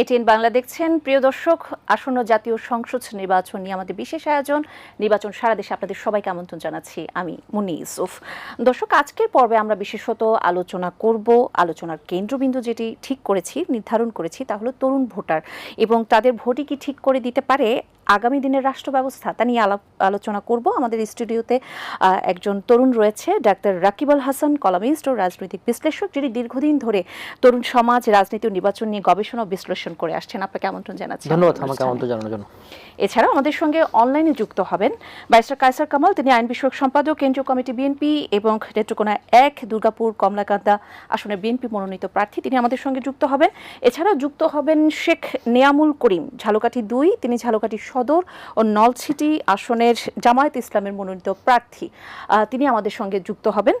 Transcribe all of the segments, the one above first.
ATN Bangla দেখছেন। প্রিয় দর্শক, আসন্ন জাতীয় সংসদ নির্বাচন নিয়ে আমাদের বিশেষ আয়োজন। নির্বাচন সারা দেশে আপনাদের সবাইকে আমন্ত্রণ জানাচ্ছি। আমি মুনি ইউসুফ। দর্শক, আজকের পর্বে আমরা বিশেষত আলোচনা করব। আলোচনার কেন্দ্রবিন্দু যেটি ঠিক করেছি, নির্ধারণ করেছি, তা হলো তরুণ ভোটার। এবং তাদের ভোটই কি ঠিক করে দিতে পারে আগামী দিনের রাষ্ট্র ব্যবস্থা তা নিয়ে আলোচনা করব। আমাদের স্টুডিওতে একজন তরুণ রয়েছে, ডাক্তার রাকিবুল হাসান, কলামিস্ট ও রাজনৈতিক বিশ্লেষক, যিনি দীর্ঘদিন ধরে তরুণ সমাজ, রাজনীতি ও নির্বাচন নিয়ে গবেষণা ও বিশ্লেষণ করে আসছেন। আপনাকে আমন্ত্রণ জানাচ্ছি ধন্যবাদ আমাকে আমন্ত্রণ জানানোর জন্য। এছাড়াও আমাদের সঙ্গে অনলাইনে যুক্ত হবেন ব্যারিস্টার কায়সার কামাল তিনি আইন বিষয়ক সম্পাদক কেন্দ্রীয় কমিটি বিএনপি এবং নেত্রকোনা এক দুর্গাপুর কমলাকান্দা আসনের বিএনপি মনোনীত প্রার্থী। তিনি আমাদের সঙ্গে যুক্ত হবেন। এছাড়াও যুক্ত হবেন শেখ নেয়ামুল করিম ঝালকাঠি দুই তিনি ঝালকাঠি সদর ও নলছিটি আসনের জামায়াত ইসলামের মনোনীত প্রার্থী। আহ, তিনি আমাদের সঙ্গে যুক্ত হবেন।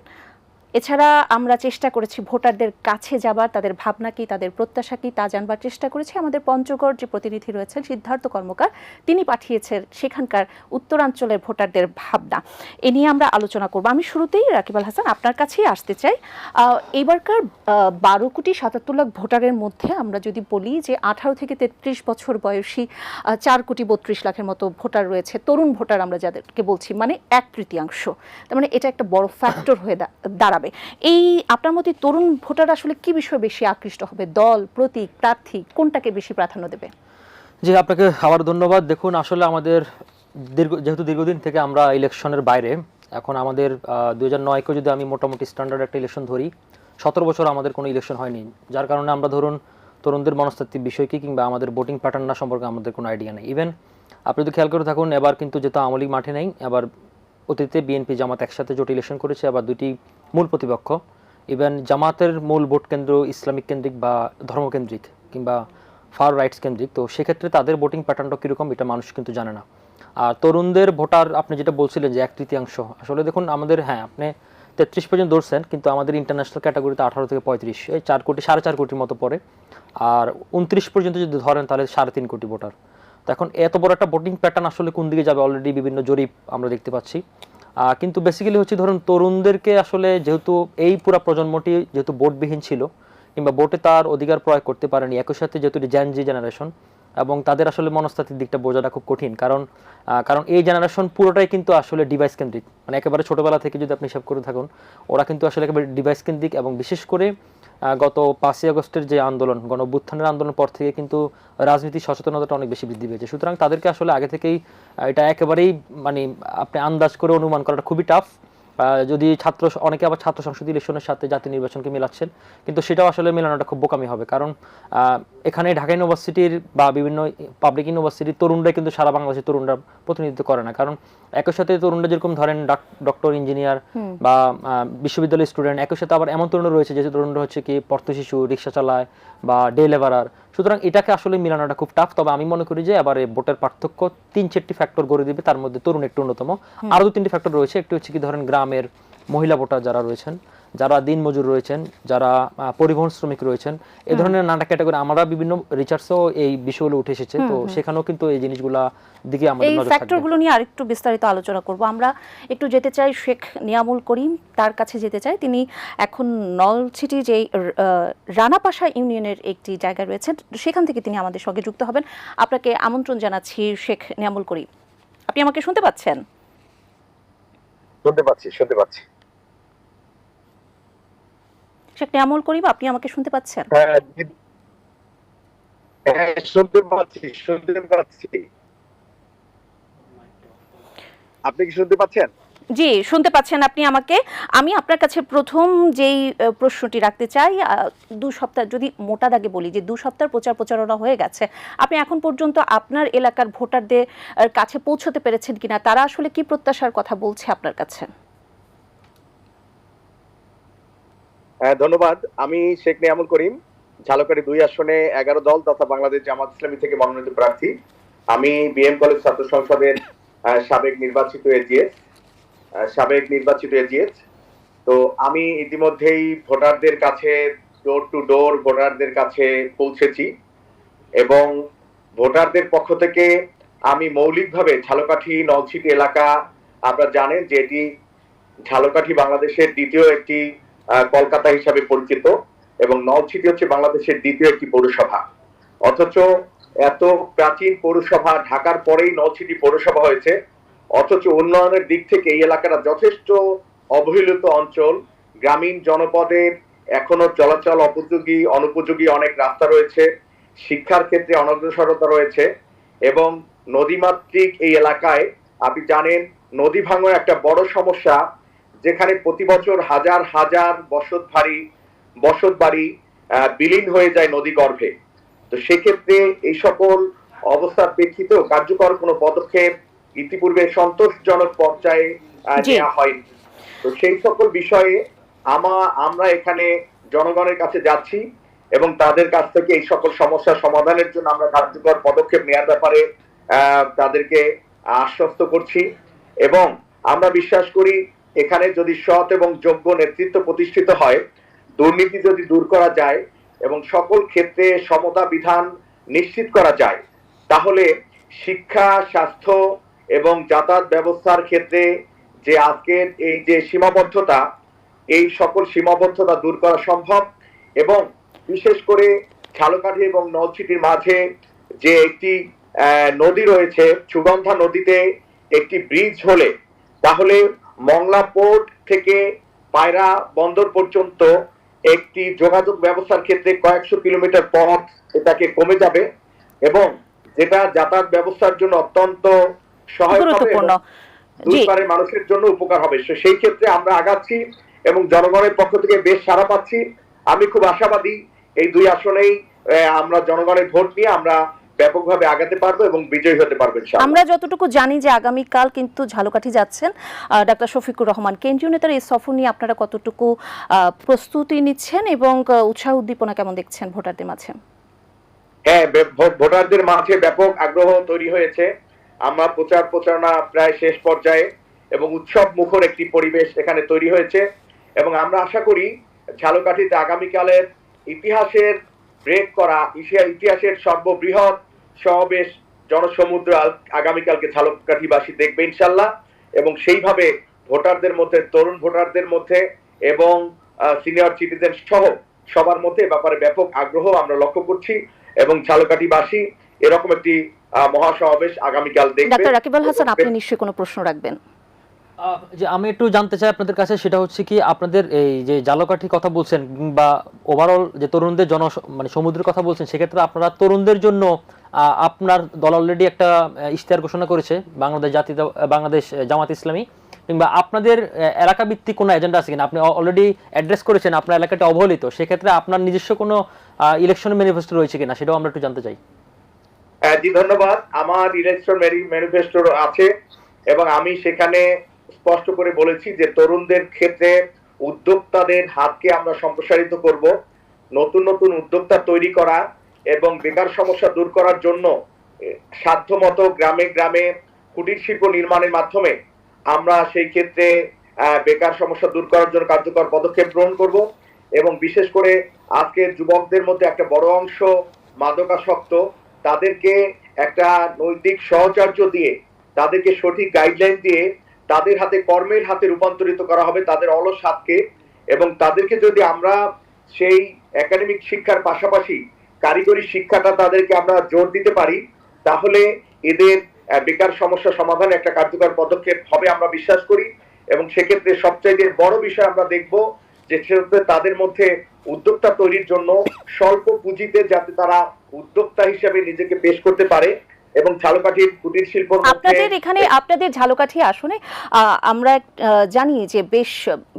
এছাড়া আমরা চেষ্টা করেছি ভোটারদের কাছে যাবার, তাদের ভাবনা কি, তাদের প্রত্যাশা কি, তা জানবার চেষ্টা করেছি। আমাদের পঞ্চগড় যে প্রতিনিধি রয়েছেন, সিদ্ধার্থ কর্মকার, তিনি পাঠিয়েছেন সেখানকার উত্তরাঞ্চলের ভোটারদের ভাবনা। এ নিয়ে আমরা আলোচনা করব। আমি শুরুতেই রাকিব আল হাসান আপনার কাছেই আসতে চাই। এবারকার বারো কোটি সাতাত্তর লাখ ভোটারের মধ্যে আমরা যদি বলি যে আঠারো থেকে তেত্রিশ বছর বয়সী চার কোটি বত্রিশ লাখের মতো ভোটার রয়েছে, তরুণ ভোটার আমরা যাদেরকে বলছি মানে এক তৃতীয়াংশ। তার মানে এটা একটা বড় ফ্যাক্টর হয়ে দা- দাঁড়াবে এই আপনার মতে তরুণ ভোটার আসলে কি বিষয়ে বেশি আকৃষ্ট হবে? দল, প্রতীক, প্রার্থী, কোনটাকে বেশি প্রাধান্য দেবে? জি, আপনাকে আবার ধন্যবাদ। দেখুন, আসলে আমাদের দীর্ঘ, যেহেতু দীর্ঘদিন থেকে আমরা ইলেকশনের বাইরে, এখন আমাদের দুই হাজার নয়কে যদি আমি মোটামুটি স্ট্যান্ডার্ড একটা ইলেকশন ধরি, সতেরো বছর আমাদের কোনো ইলেকশন হয়নি। যার কারণে আমরা ধরুন, তরুণদের মনস্তাত্ত্বিক বিষয় কি কিংবা আমাদের ভোটিং প্যাটার্ন না সম্পর্কে আমাদের কোনো আইডিয়া নেই। ইভেন আপনি যদি খেয়াল করে থাকুন, এবার কিন্তু যেহেতু আওয়ামী মাঠে নেই, এবার অতীতে বিএনপি জামাত একসাথে জোট ইলেকশন করেছে আবার দুটি মূল প্রতিপক্ষ ইভেন জামাতের মূল ভোট কেন্দ্র ইসলামিক কেন্দ্রিক বা ধর্মকেন্দ্রিক কিংবা ফার রাইটস কেন্দ্রিক, তো সেক্ষেত্রে তাদের ভোটিং প্যাটার্নটা কীরকম এটা মানুষ কিন্তু জানে না। আর তরুণদের ভোটার, আপনি যেটা বলছিলেন যে এক তৃতীয়াংশ, আসলে দেখুন আমাদের হ্যাঁ আপনি তেত্রিশ পর্যন্ত ধরছেন, কিন্তু আমাদের ইন্টারন্যাশনাল ক্যাটাগরিতে আঠারো থেকে পঁয়ত্রিশ, এই চার কোটি, সাড়ে চার কোটির মতো পড়ে। আর উনত্রিশ পর্যন্ত যদি ধরেন, তাহলে সাড়ে তিন কোটি ভোটার। তো এখন এত বড় একটা ভোটিং প্যাটার্ন আসলে কোন দিকে যাবে? অলরেডি বিভিন্ন জরিপ আমরা দেখতে পাচ্ছি। কিন্তু বেসিক্যালি হচ্ছে ধরুন তরুণদেরকে আসলে যেহেতু এই পুরো প্রজন্মটি যেহেতু ভোটবিহীন ছিল, কিংবা ভোটে তার অধিকার প্রয়োগ করতে পারেনি, একই সাথে যেহেতু জ্যান জি জেনারেশন এবং তাদের আসলে মনস্তাত্ত্বিক দিকটা বোঝাটা খুব কঠিন, কারণ কারণ এই জেনারেশন পুরোটাই কিন্তু আসলে ডিভাইস কেন্দ্রিক। মানে একেবারে ছোটোবেলা থেকে যদি আপনি হিসাব করে থাকুন, ওরা কিন্তু আসলে একেবারে ডিভাইস কেন্দ্রিক, এবং বিশেষ করে গত পাঁচই আগস্টের যে আন্দোলন গণ অভ্যুত্থানের আন্দোলনের পর থেকে কিন্তু রাজনীতি সচেতনতাটা অনেক বেশি বৃদ্ধি পেয়েছে। সুতরাং তাদেরকে আসলে আগে থেকেই এটা একেবারেই মানে আপনি আন্দাজ করে অনুমান করাটা খুবই টাফ যদি ছাত্র অনেকে আবার ছাত্র সংসদ ইলেকশনের সাথে জাতীয় নির্বাচনকে মেলাচ্ছেন কিন্তু সেটাও আসলে মেলানোটা খুব বোকামি হবে। কারণ এখানে ঢাকা ইউনিভার্সিটির বা বিভিন্ন পাবলিক ইউনিভার্সিটির তরুণরা কিন্তু সারা বাংলাদেশের তরুণরা প্রতিনিধিত্ব করে না। কারণ একই সাথে তরুণরা যেরকম ধরেন ডক্টর ইঞ্জিনিয়ার বা বিশ্ববিদ্যালয়ের স্টুডেন্ট একই সাথে আবার এমন তরুণ রয়েছে যে তরুণরা হচ্ছে কি পর্ত শিশু রিক্সা চালায় বা ডে লেবারার সুতরাং এটাকে আসলে মিলানোটা খুব টাফ তবে আমি মনে করি যে এবারে ভোটের পার্থক্য তিন চারটি ফ্যাক্টর গড়ে দিবে তার মধ্যে তরুণ একটু অন্যতম আরও দু তিনটি ফ্যাক্টর রয়েছে একটি হচ্ছে কি ধরেন গ্রামের মহিলা ভোটার যারা রয়েছেন যারা দিনমজুর রয়েছেন যারা আহ, পরিবহন শ্রমিক রয়েছেন এই ধরনের নানা ক্যাটাগরি আমরা বিভিন্ন রিসার্চেও এই বিষয়গুলো উঠে এসেছে। তো সেখানেও কিন্তু এই জিনিসগুলা দিকে আমাদের এই ফ্যাক্টরগুলো নিয়ে আরেকটু বিস্তারিত আলোচনা করব। আমরা একটু যেতে চাই শেখ নিয়ামুল করিম তার কাছে যেতে চাই। তিনি এখন নলছিটি যে রানাপাশা ইউনিয়নের একটি জায়গা রয়েছে সেখান থেকে তিনি আমাদের সঙ্গে যুক্ত হবেন। আপনাকে আমন্ত্রণ জানাচ্ছি শেখ নিয়ামুল করিম। আপনি আমাকে শুনতে পাচ্ছেন? শুনতে পাচ্ছি শুনতে পাচ্ছি। শেখ নিয়ামুল করিম আপনি আমাকে শুনতে পাচ্ছেন? হ্যাঁ হ্যাঁ শুনতে পাচ্ছি শুনতে পাচ্ছি। আপনি কি শুনতে পাচ্ছেন? জি শুনতে পাচ্ছেন আপনি আমাকে। আমি আপনার কাছে প্রথম যেই প্রশ্নটি রাখতে চাই দু সপ্তাহ যদি মোটা দাগে বলি যে দু সপ্তাহ প্রচার প্রচারণা হয়ে গেছে আপনি এখন পর্যন্ত আপনার এলাকার ভোটারদের কাছে পৌঁছতে পেরেছেন কিনা তারা আসলে কি প্রত্যাশার কথা বলছে আপনার কাছে হ্যাঁ ধন্যবাদ। আমি শেখ নিয়ামুল করিম, ঝালকাঠি দুই আসনে এগারো দল তথা বাংলাদেশ জামাত ইসলামী থেকে মনোনীত প্রার্থী। আমি বিএম কলেজ ছাত্র সংসদের সাবেক নির্বাচিত এজিএস সাবেক নির্বাচিত এজিএস। তো আমি ইতিমধ্যেই ভোটারদের কাছে ডোর টু ডোর ভোটারদের কাছে পৌঁছেছি এবং ভোটারদের পক্ষ থেকে আমি মৌলিকভাবে ঝালকাঠি নলছিটি এলাকা, আপনারা জানেন যে এটি ঝালকাঠি বাংলাদেশের দ্বিতীয় একটি কলকাতা হিসাবে পরিচিত এবং নলছিটি হচ্ছে বাংলাদেশের দ্বিতীয় একটি পৌরসভা। অথচ এত প্রাচীন পৌরসভা ঢাকার পরেই নলছিটি পৌরসভা হয়েছে, অথচ উন্নয়নের দিক থেকে এই এলাকাটা যথেষ্ট অবহেলিত অঞ্চল। গ্রামীণ জনপদের এখনও চলাচল অপযোগী, অনুপযোগী অনেক রাস্তা রয়েছে, শিক্ষার ক্ষেত্রে অনগ্রসরতা রয়েছে এবং নদীমাতৃক এই এলাকায়, আপনি জানেন, নদী ভাঙন একটা বড় সমস্যা যেখানে প্রতি বছর হাজার হাজার বসত বাড়ি বসত বাড়ি বিলীন হয়ে যায় নদী গর্ভে। তো সেক্ষেত্রে এই সকল অবস্থার প্রেক্ষিতেও কার্যকর কোনো পদক্ষেপ ইতিপূর্বে সন্তোষজনক পর্যায়ে নেওয়া হয়নি। তো সেই সকল বিষয়ে আমা আমরা এখানে জনগণের কাছে যাচ্ছি এবং তাদের কাছ থেকে এই সকল সমস্যা সমাধানের জন্য আমরা কার্যকর পদক্ষেপ নেওয়ার ব্যাপারে আহ, তাদেরকে আশ্বস্ত করছি। এবং আমরা বিশ্বাস করি এখানে যদি সৎ এবং যোগ্য নেতৃত্ব প্রতিষ্ঠিত হয়, দুর্নীতি যদি দূর করা যায় এবং সকল ক্ষেত্রে সমতা বিধান নিশ্চিত করা যায়, তাহলে শিক্ষা, স্বাস্থ্য এবং যাতায়াত ব্যবস্থার ক্ষেত্রে যে আজকের এই যে সীমাবদ্ধতা, এই সকল সীমাবদ্ধতা দূর করা সম্ভব এবং বিশেষ করে ঝালকাঠি এবং নলছিটির মাঝে যে একটি নদী রয়েছে, সুগন্ধা নদীতে একটি ব্রিজ হলে, তাহলে মংলা পোর্ট থেকে পায়রা বন্দর পর্যন্ত একটি যোগাযোগ ব্যবস্থার ক্ষেত্রে কয়েকশো কিলোমিটার পথ এটাকে কমে যাবে এবং যেটা যাতায়াত ব্যবস্থার জন্য অত্যন্ত সহায়ক হবে দুই মানুষের জন্য উপকার হবে। সেই ক্ষেত্রে আমরা আগাচ্ছি এবং জনগণের পক্ষ থেকে বেশ সাড়া পাচ্ছি। আমি খুব আশাবাদী এই দুই আসনেই আমরা জনগণের ভোট নিয়ে আমরা ব্যাপকভাবে আগাতে পারব এবং বিজয়ী হতে পারব আমরা যতটুকু জানি যে আগামীকাল কিন্তু ঝালকাঠি যাচ্ছেন ডাক্তার শফিকুর রহমান। কেন্দ্রীয় নেতার এই সফর নিয়ে আপনারা কতটুকু প্রস্তুতি নিচ্ছেন এবং উৎসাহ উদ্দীপনা কেমন দেখছেন ভোটারদের মাঝে? হ্যাঁ ভোটারদের মাঝে ব্যাপক আগ্রহ তৈরি হয়েছে। আমরা প্রচার প্রচারণা প্রায় শেষ পর্যায়ে এবং উৎসব মুখর একটি পরিবেশ এখানে তৈরি হয়েছে এবং আমরা আশা করি ঝালকাঠিতে আগামীকালের ইতিহাসের ব্রেক করা এশিয়া ইতিহাসের সর্ববৃহৎ সমাবেশ জনসমুদ্র আগামীকালকে ঝালকাঠিবাসী দেখবে ইনশাল্লাহ। এবং সেইভাবে ভোটারদের মধ্যে তরুণ ভোটারদের মধ্যে এবং সিনিয়র সিটিজেন সহ সবার মধ্যে ব্যাপারে ব্যাপক আগ্রহ আমরা লক্ষ্য করছি এবং ঝালকাঠিবাসী এরকম একটি আহ, মহাসমাবেশ আগামীকাল দেখবে। ডাক্তার রাকিব হাসান আপনি নিশ্চয়ই কোনো প্রশ্ন রাখবেন? যে আমি একটু জানতে চাই আপনাদের কাছে, সেটা হচ্ছে কি আপনাদের এই যে জালকাঠি কথা বলছেন বা ওভারঅল যে তরুণদের জন মানে সমুদ্রের কথা বলছেন, সেক্ষেত্রে আপনারা তরুণদের জন্য আপনার দল অলরেডি একটা ইশতেহার ঘোষণা করেছে, বাংলাদেশ জাতি, বাংলাদেশ জামাত ইসলামী, কিংবা আপনাদের এলাকা ভিত্তিক কোনো এজেন্ডা আছে কিনা? আপনি অলরেডি অ্যাড্রেস করেছেন, আপনার এলাকাটা অবহেলিত, সেক্ষেত্রে আপনার নিজস্ব কোনো ইলেকশন ম্যানিফেস্টো রয়েছে কিনা, সেটাও আমরা একটু জানতে চাই। জি, ধন্যবাদ। আমার ইলেকশন ম্যানিফেস্টো আছে, এবং আমি সেখানে স্পষ্ট করে বলেছি যে তরুণদের ক্ষেত্রে উদ্যোক্তাদের হাতকে আমরা সম্প্রসারিত করব। নতুন নতুন উদ্যোক্তা তৈরি করা এবং বেকার সমস্যা দূর করার জন্য সাধ্যমতো গ্রামে গ্রামে কুটির শিল্প নির্মাণের মাধ্যমে আমরা সেই ক্ষেত্রে বেকার সমস্যা দূর করার জন্য কার্যকর পদক্ষেপ গ্রহণ করব এবং বিশেষ করে আজকের যুবকদের মধ্যে একটা বড় অংশ মাদকাসক্ত, তাদেরকে একটা নৈতিক সহচর্য দিয়ে, তাদেরকে সঠিক গাইডলাইন দিয়ে তাদের হাতে কর্মের হাতে রূপান্তরিত করা হবে তাদের অলস হাতকে এবং তাদেরকে যদি আমরা সেই একাডেমিক শিক্ষার পাশাপাশি কারিগরি শিক্ষাটা তাদেরকে আমরা জোর দিতে পারি, তাহলে এদের বেকার সমস্যা সমাধান একটা কার্যকর পদক্ষেপ হবে আমরা বিশ্বাস করি এবং সেক্ষেত্রে সবচাইতে বড় বিষয় আমরা দেখব যে সেক্ষেত্রে তাদের মধ্যে উদ্যোক্তা তৈরির জন্য স্বল্প পুঁজিতে যাতে তারা উদ্যোক্তা হিসেবে নিজেকে পেশ করতে পারে। এবং ঝালকাঠির কুটির মধ্যে আপনাদের এখানে আপনাদের ঝালকাঠি আসনে আমরা জানি যে বেশ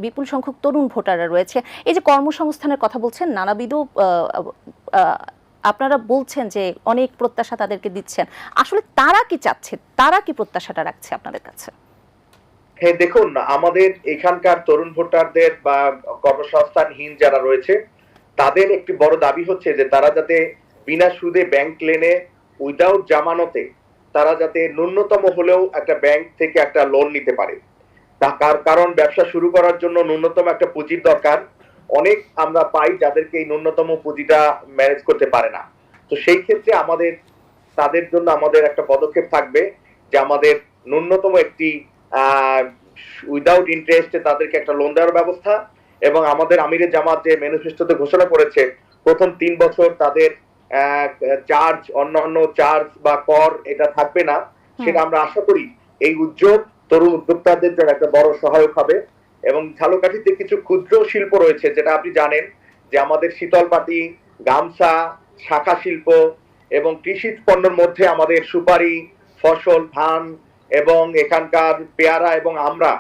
বিপুল সংখ্যক তরুণ ভোটাররা রয়েছে। এই যে কর্মসংস্থানের কথা বলছেন নানাবিধ আপনারা বলছেন যে অনেক প্রত্যাশা তাদেরকে দিচ্ছেন। আসলে তারা কি চাচ্ছে? তারা কি প্রত্যাশাটা রাখছে আপনাদের কাছে? হ্যাঁ দেখুন আমাদের এখানকার তরুণ ভোটারদের বা কর্মসংস্থানহীন যারা রয়েছে তাদের একটি বড় দাবি হচ্ছে যে তারা যাতে বিনা সুদে ব্যাংক লেনে উইদাউট জামানতে তারা যাতে ন্যূনতম হলেও একটা ব্যাংক থেকে একটা লোন নিতে পারে। তা- কার- কারণ? ব্যবসা শুরু করার জন্য ন্যূনতম একটা পুঁজির দরকার। অনেক আমরা পাই যাদেরকে এই ন্যূনতম পুঁজিটা ম্যানেজ করতে পারে না। তো সেই ক্ষেত্রে আমাদের, তাদের জন্য আমাদের একটা পদক্ষেপ থাকবে যে আমাদের ন্যূনতম একটি উইদাউট ইন্টারেস্টে তাদেরকে একটা লোন দেওয়ার ব্যবস্থা এবং আমাদের আমিরের জামাত যে ম্যানিফেস্টোতে ঘোষণা করেছে, প্রথম তিন বছর তাদের চার্জ অন্যান্য চার্জ বা কর এটা থাকবে না। সেটা আমরা আশা করি এই উদ্যোগ তরুণ উদ্যোক্তাদের জন্য একটা বড় সহায়ক হবে এবং ঝালকাঠিতে কিছু ক্ষুদ্র শিল্প রয়েছে যেটা আপনি জানেন যে আমাদের শীতলপাটি গামছা শাখা শিল্প এবং কৃষি পণ্যের মধ্যে আমাদের সুপারি ফসল ধান এবং এখানকার পেয়ারা এবং আমরা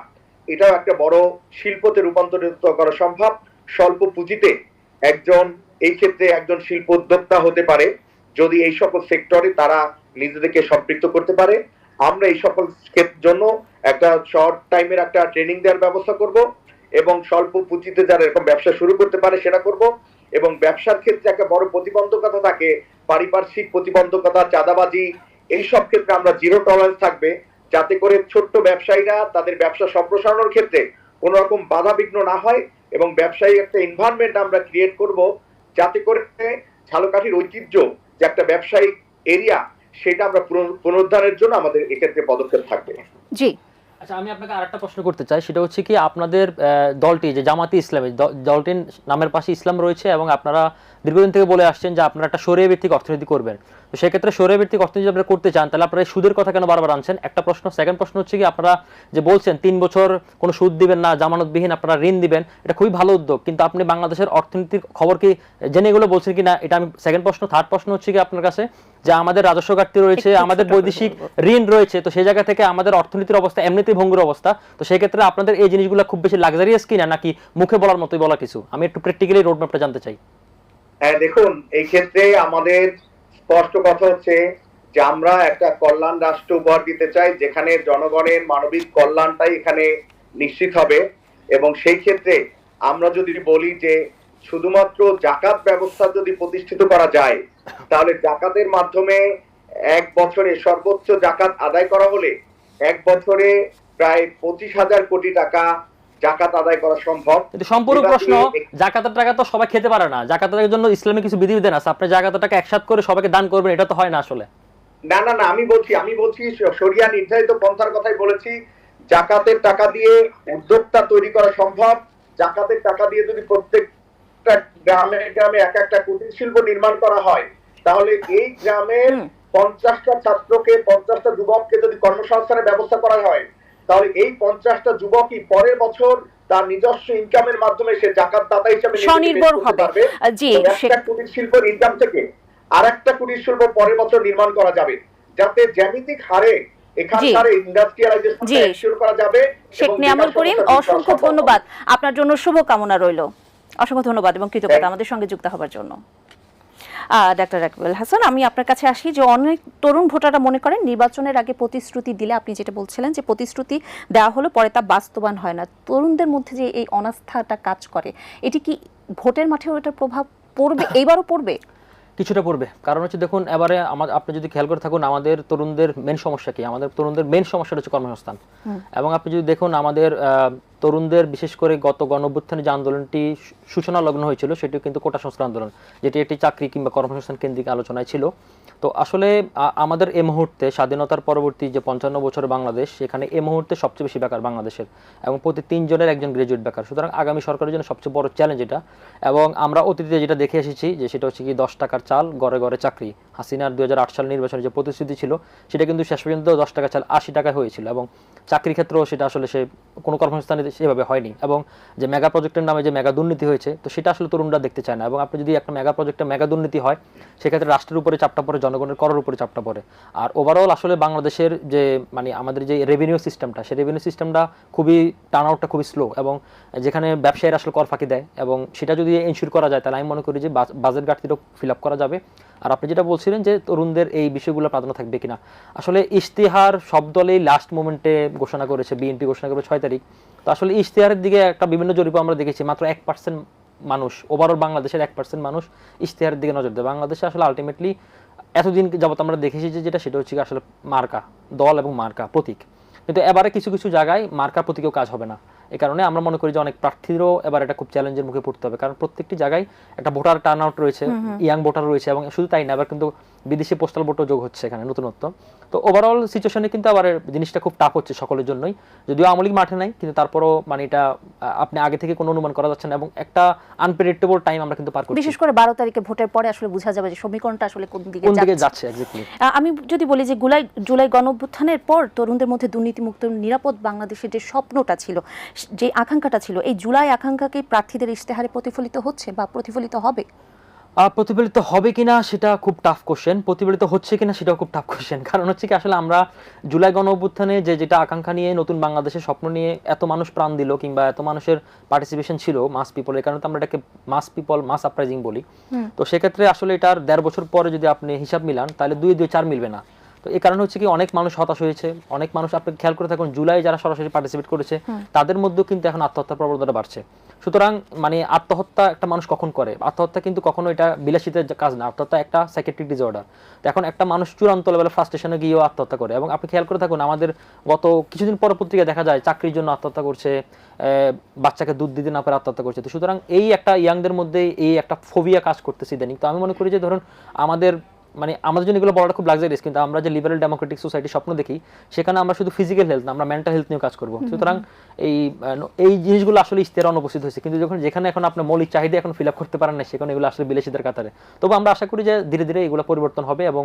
এটাও একটা বড় শিল্পতে রূপান্তরিত করা সম্ভব। স্বল্প পুঁজিতে একজন এই ক্ষেত্রে একজন শিল্প উদ্যোক্তা হতে পারে, যদি এই সকল সেক্টরে তারা নিজেদেরকে সম্পৃক্ত করতে পারে। আমরা এই সকল জন্য একটা শর্ট টাইমের একটা ট্রেনিং দেওয়ার ব্যবস্থা করব এবং স্বল্প পুঁজিতে যারা এরকম ব্যবসা শুরু করতে পারে সেটা করব এবং ব্যবসার ক্ষেত্রে একটা বড় প্রতিবন্ধকতা থাকে, পারিপার্শ্বিক প্রতিবন্ধকতা, চাঁদাবাজি এই সব ক্ষেত্রে আমরা জিরো টলারেন্স থাকবে। যাতে করে ছোট্ট ব্যবসায়ীরা তাদের ব্যবসা সম্প্রসারণের ক্ষেত্রে কোনো রকম বাধা বিঘ্ন না হয় এবং ব্যবসায়ী একটা এনভায়রনমেন্ট আমরা ক্রিয়েট করব যাতে করে ঝালকাঠির ঐতিহ্য যে একটা ব্যবসায়িক এরিয়া সেটা আমরা পুনরুদ্ধারের জন্য আমাদের এক্ষেত্রে পদক্ষেপ থাকবে। জি। আচ্ছা আমি আপনাকে আরেকটা প্রশ্ন করতে চাই সেটা হচ্ছে কি আপনাদের দলটি যে জামাতি ইসলামী দলটির নামের পাশে ইসলাম রয়েছে এবং আপনারা দীর্ঘদিন থেকে বলে আসছেন যে আপনারা একটা সরিয়ে ভিত্তিক অর্থনীতি করবেন। তো সেক্ষেত্রে সরিয়ে ভিত্তিক অর্থনীতি আপনারা করতে চান তাহলে আপনারা সুদের কথা কেন বারবার আনছেন? একটা প্রশ্ন। সেকেন্ড প্রশ্ন হচ্ছে কি আপনারা যে বলছেন তিন বছর কোনো সুদ দিবেন না জামানতবিহীন আপনারা ঋণ দিবেন এটা খুবই ভালো উদ্যোগ। কিন্তু আপনি বাংলাদেশের অর্থনীতির খবর কি জেনে এগুলো বলছেন কি না এটা আমি সেকেন্ড প্রশ্ন। থার্ড প্রশ্ন হচ্ছে কি আপনার কাছে যে আমাদের রাজস্ব ঘাটতি রয়েছে আমাদের বৈদেশিক ঋণ রয়েছে তো সেই জায়গা থেকে আমাদের অর্থনীতির অবস্থা এমনিতেই ভঙ্গুর অবস্থা। তো সেই ক্ষেত্রে আপনাদের এই জিনিসগুলো খুব বেশি লাক্সারিয়াস কিনা নাকি মুখে বলার মতোই বলা কিছু? আমি একটু প্র্যাকটিক্যালি রোড ম্যাপটা জানতে চাই। হ্যাঁ দেখুন, এই ক্ষেত্রে আমাদের স্পষ্ট কথা হচ্ছে যে আমরা একটা কল্যাণ রাষ্ট্র উপহার দিতে চাই, যেখানে জনগণের মানবিক কল্যাণটাই এখানে নিশ্চিত হবে। এবং সেই ক্ষেত্রে আমরা যদি বলি যে শুধুমাত্র জাকাত ব্যবস্থা যদি প্রতিষ্ঠিত করা যায়, তাহলে জাকাতের মাধ্যমে এক বছরে সর্বোচ্চ জাকাত আদায় করা হলে এক বছরে প্রায় পঁচিশ হাজার কোটি টাকা জাকাত আদায় করা সম্ভব। কিন্তু সম্পূর্ণ প্রশ্ন জাকাতের টাকা তো সবাই খেতে পারে না। জাকাতের জন্য ইসলামে কিছু বিধিবিধান আছে আপনি জাকাতের টাকা একসাথ করে সবাইকে দান করবেন এটা তো হয় না আসলে। না না না আমি বলছি আমি বলছি সরিয়া নির্ধারিত পন্থার কথাই বলেছি জাকাতের টাকা দিয়ে উদ্যোক্তা তৈরি করা সম্ভব। জাকাতের টাকা দিয়ে যদি প্রত্যেকটা গ্রামে গ্রামে এক একটা কুটির শিল্প নির্মাণ করা হয় তাহলে এই গ্রামের পঞ্চাশটা ছাত্রকে পঞ্চাশটা যুবককে যদি কর্মসংস্থানের ব্যবস্থা করা হয় তাহলে এই পঞ্চাশটা যুবকই পরের বছর তার নিজস্ব ইনকামের মাধ্যমে সে জাকাত দাতা হিসেবে স্বনির্ভর হবে। জি, একটা কুটির শিল্পের ইনকাম থেকে আর একটা কুটির শিল্প পরের বছর নির্মাণ করা যাবে। যাতে জ্যামিতিক হারে এখানকার ইন্ডাস্ট্রিয়ালাইজেশন শুরু করা যাবে শেখ নিয়ামুল করিম ব্যবস্থা শুরু করা। অসংখ্য ধন্যবাদ। আপনার জন্য শুভ কামনা রইল। অসংখ্য ধন্যবাদ এবং কৃতজ্ঞতা। আমাদের সঙ্গে যুক্ত হবার জন্য। ডাক্তার রাকিবুল হাসান আমি আপনার কাছে আসি যে অনেক তরুণ ভোটাররা মনে করেন নির্বাচনের আগে প্রতিশ্রুতি দিলে আপনি যেটা বলছিলেন যে প্রতিশ্রুতি দেওয়া হলো পরে তা বাস্তবায়ন হয় না। তরুণদের মধ্যে যে এই অনাস্থাটা কাজ করে এটি কি ভোটের মাঠেও এটার প্রভাব পড়বে? এইবারও পড়বে? কিছুটা পড়বে। কারণ হচ্ছে দেখুন এবারে আমার আপনি যদি খেয়াল করে থাকুন আমাদের তরুণদের মেন সমস্যা কি? আমাদের তরুণদের মেন সমস্যাটা হচ্ছে কর্মসংস্থান। এবং আপনি যদি দেখুন আমাদের আহ, তরুণদের, বিশেষ করে গত গণঅভ্যুত্থানে যে আন্দোলনটি সূচনা লগ্ন হয়েছিল সেটি কিন্তু কোটা সংস্কার আন্দোলন, যেটি একটি চাকরি কিংবা কর্মসংস্থান কেন্দ্রিক আলোচনায় ছিল। তো আসলে আমাদের এই মুহূর্তে স্বাধীনতার পরবর্তী যে পঞ্চান্ন বছরের বাংলাদেশ, সেখানে এ মুহূর্তে সবচেয়ে বেশি বেকার বাংলাদেশের এবং প্রতি তিনজনের একজন গ্রাজুয়েট বেকার। সুতরাং আগামী সরকারের জন্য সবচেয়ে বড় চ্যালেঞ্জ এটা। এবং আমরা অতীতে যেটা দেখে এসেছি, যে সেটা হচ্ছে কি দশ টাকার চাল ঘরে ঘরে চাকরি। হাসিনার দুই হাজার আট সাল নির্বাচনে যে প্রতিশ্রুতি ছিল, সেটা কিন্তু শেষ পর্যন্ত দশ টাকা চাল আশি টাকায় হয়েছিল এবং চাকরি ক্ষেত্রেও সেটা আসলে সে কোনো কর্মসংস্থানে সেভাবে হয়নি এবং যে মেগা প্রজেক্টের নামে যে মেগা দুর্নীতি হয়েছে, তো সেটা আসলে তরুণরা দেখতে চায় না এবং আপনি যদি একটা মেগা প্রজেক্টে মেগা দুর্নীতি হয়, সেক্ষেত্রে রাষ্ট্রের উপরে চাপটা পড়ে, জনগণের করের উপরে চাপটা পড়ে। আর ওভারঅল আসলে বাংলাদেশের যে মানে আমাদের যে রেভিনিউ সিস্টেমটা সেই রেভিনিউ সিস্টেমটা খুবই টার্ন আউটটা খুবই স্লো এবং যেখানে ব্যবসায়ীরা আসলে কর ফাঁকি দেয় এবং সেটা যদি এনশিওর করা যায়, তাহলে আমি মনে করি যে বাজেট ঘাটতিটাও ফিল আপ করা যাবে। আর আপনি যেটা বলছিলেন যে তরুণদের এই বিষয়গুলো প্রাধান্য থাকবে কিনা। আসলে ইশতেহার সব দলেই লাস্ট মোমেন্টে ঘোষণা করেছে বিএনপি ঘোষণা করেছে ছয় তারিখ। তো আসলে ইশতেহারের দিকে একটা বিভিন্ন জরিপ আমরা দেখেছি, মাত্র এক পার্সেন্ট মানুষ ওভারঅল বাংলাদেশের এক পার্সেন্ট মানুষ ইশতেহারের দিকে নজর দেয়। বাংলাদেশে আসলে আলটিমেটলি এতদিন যাবত আমরা দেখেছি যে যেটা, সেটা হচ্ছে আসলে মার্কা, দল এবং মার্কা প্রতীক। কিন্তু এবারে কিছু কিছু জায়গায় মার্কা প্রতীকেও কাজ হবে না। এই কারণে আমরা মনে করি যে অনেক প্রার্থীরও এবার এটা খুব চ্যালেঞ্জের মুখে পড়তে হবে। কারণ প্রত্যেকটি জায়গায় একটা ভোটার টার্ন আউট রয়েছে ইয়াং ভোটার রয়েছে এবং শুধু তাই না এবার কিন্তু বিদেশি পোস্টাল ভোটও যোগ হচ্ছে এখানে নতুনত্ব। তো ওভারঅল সিচুয়েশনে কিন্তু আবার জিনিসটা খুব টাফ হচ্ছে সকলের জন্যই। যদিও আওয়ামী মাঠে নাই কিন্তু তারপরও মানে এটা আপনি আগে থেকে কোনো অনুমান করা যাচ্ছে না এবং একটা আনপ্রেডিক্টেবল টাইম আমরা কিন্তু পার করছি। বিশেষ করে বারো তারিখে ভোটের পরে আসলে বোঝা যাবে যে সমীকরণটা আসলে কোন দিকে কোন দিকে যাচ্ছে। এক্স্যাক্টলি আমি যদি বলি যে জুলাই জুলাই গণঅভ্যুত্থানের পর তরুণদের মধ্যে দুর্নীতিমুক্ত নিরাপদ বাংলাদেশের যে স্বপ্নটা ছিল যে আকাঙ্ক্ষাটা ছিল এই জুলাই আকাঙ্ক্ষাকে প্রার্থীদের ইশতেহারে প্রতিফলিত হচ্ছে বা প্রতিফলিত হবে? প্রতিফলিত হবে কিনা সেটা খুব টাফ কোশ্চেন প্রতিফলিত হচ্ছে কিনা সেটাও খুব টাফ কোশ্চেন কারণ হচ্ছে কি আসলে আমরা জুলাই গণ অভ্যুত্থানে যে যেটা আকাঙ্ক্ষা নিয়ে নতুন বাংলাদেশের স্বপ্ন নিয়ে এত মানুষ প্রাণ দিল কিংবা এত মানুষের পার্টিসিপেশন ছিল মাস পিপলের কারণে তো আমরা এটাকে মাস পিপল মাস আপরাইজিং বলি। তো সেক্ষেত্রে আসলে এটার দেড় বছর পরে যদি আপনি হিসাব মিলান তাহলে দুই দুই চার মিলবে না। তো এই কারণে হচ্ছে কি অনেক মানুষ হতাশ হয়েছে। অনেক মানুষ আপনি খেয়াল করে থাকুন জুলাই যারা সরাসরি পার্টিসিপেট করেছে তাদের মধ্যেও কিন্তু এখন আত্মহত্যার প্রবণতাটা বাড়ছে। সুতরাং মানে আত্মহত্যা একটা মানুষ কখন করে? আত্মহত্যা কিন্তু কখনো এটা বিলাসিতের কাজ না। আত্মহত্যা একটা সাইকেট্রিক ডিসঅর্ডার তো এখন একটা মানুষ চূড়ান্ত লেভেলে ফ্রাস্ট্রেশনে গিয়েও আত্মহত্যা করে। এবং আপনি খেয়াল করে থাকুন, আমাদের গত কিছুদিন পর পত্রিকায় দেখা যায়, চাকরির জন্য আত্মহত্যা করছে বাচ্চাকে দুধ দিতে না পারে আত্মহত্যা করছে। তো সুতরাং এই একটা ইয়াংদের মধ্যে এই একটা ফোবিয়া কাজ করতেছে ইদানিং। তো আমি মনে করি যে ধরুন, আমাদের মানে আমাদের জন্য এগুলো বলাটা খুব লাক্সারিয়াস কিন্তু আমরা যে লিবারেল ডেমোক্রেটিক সোসাইটি স্বপ্ন দেখি সেখানে আমরা শুধু ফিজিক্যাল হেলথ না আমরা মেন্টাল হেলথ নিয়েও কাজ করব। সুতরাং এই এই জিনিসগুলো আসলে ইস্তেরা অনুপস্থিত হয়েছে। কিন্তু যখন যেখানে এখন আপনার মৌলিক চাহিদা এখন ফিল আপ করতে পারেন না সেখানে এগুলো আসলে বিলাসীদের কাতারে। তবে আমরা আশা করি যে ধীরে ধীরে এগুলো পরিবর্তন হবে এবং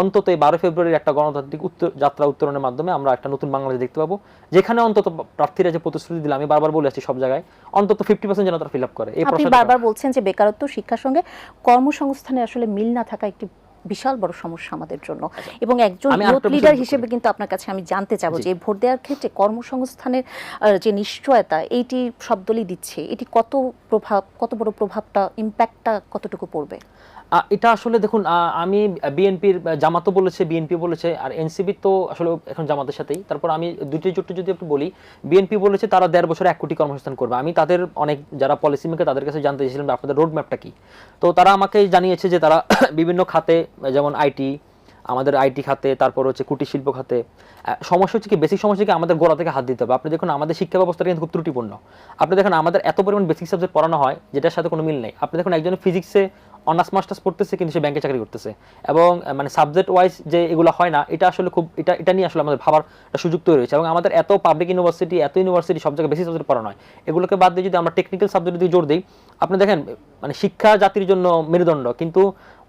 অন্তত এই বারো ফেব্রুয়ারির একটা গণতান্ত্রিক উত্তর যাত্রা উত্তরণের মাধ্যমে আমরা একটা নতুন বাংলাদেশ দেখতে পাবো। যেখানে অন্তত প্রার্থীরা যে প্রতিশ্রুতি দিলাম আমি বারবার বলে আসছি সব জায়গায় অন্তত ফিফটি পার্সেন্ট যেন তারা ফিল আপ করে। এই বারবার বলছেন যে বেকারত্ব শিক্ষার সঙ্গে কর্মসংস্থানে আসলে মিল না থাকা একটি বিশাল বড় সমস্যা আমাদের জন্য। এবং একজন ইউথ লিডার হিসেবে কিন্তু আপনার কাছে আমি জানতে চাবো যে ভোট দেওয়ার ক্ষেত্রে কর্মসংস্থানের যে নিশ্চয়তা এইটি সব দলই দিচ্ছে। এটি কত প্রভাব কত বড় প্রভাবটা ইম্প্যাক্টটা কতটুকু পড়বে? এটা আসলে দেখুন আমি বিএনপির জামাতও বলেছে বিএনপি বলেছে আর এনসিপি তো আসলে এখন জামাতের সাথেই। তারপর আমি দুটি জোটে যদি একটু বলি বিএনপি বলেছে তারা দেড় বছরে এক কোটি কর্মসংস্থান করবে। আমি তাদের অনেক যারা পলিসি মেকার তাদের কাছে জানতে চেয়েছিলাম আপনাদের রোড ম্যাপটা কি? তো তারা আমাকে জানিয়েছে যে তারা বিভিন্ন খাতে যেমন আইটি, আমাদের আইটি খাতে, তারপর হচ্ছে কুটির শিল্প খাতে সমস্যা হচ্ছে কি বেসিক সমস্যা কি, আমাদের গোড়া থেকে হাত দিতে হবে। আপনি দেখুন, আমাদের শিক্ষা ব্যবস্থাটা কিন্তু খুব ত্রুটিপূর্ণ। আপনি দেখুন, আমাদের এত পরিমাণ বেসিক সাবজেক্ট পড়ানো হয়, যেটার সাথে কোনো মিল নেই। আপনি দেখুন, একজন ফিজিক্সে অনার্স মাস্টার্স পড়তেছে, কিন্তু সে ব্যাংকে চাকরি করতেছে। এবং মানে সাবজেক্ট ওয়াইজ যে এগুলো হয় না, এটা আসলে খুব, এটা এটা নিয়ে আসলে আমাদের ভাবার সুযোগ তৈরি হয়েছে। এবং আমাদের এত পাবলিক ইউনিভার্সিটি এত ইউনিভার্সিটি সব জায়গায় বেশি সাবজেক্ট পড়ানো হয়। এগুলোকে বাদ দিয়ে যদি আমরা টেকনিক্যাল সাবজেক্ট দিয়ে জোর দিই, আপনি দেখেন মানে শিক্ষা জাতির জন্য মেরুদণ্ড। কিন্তু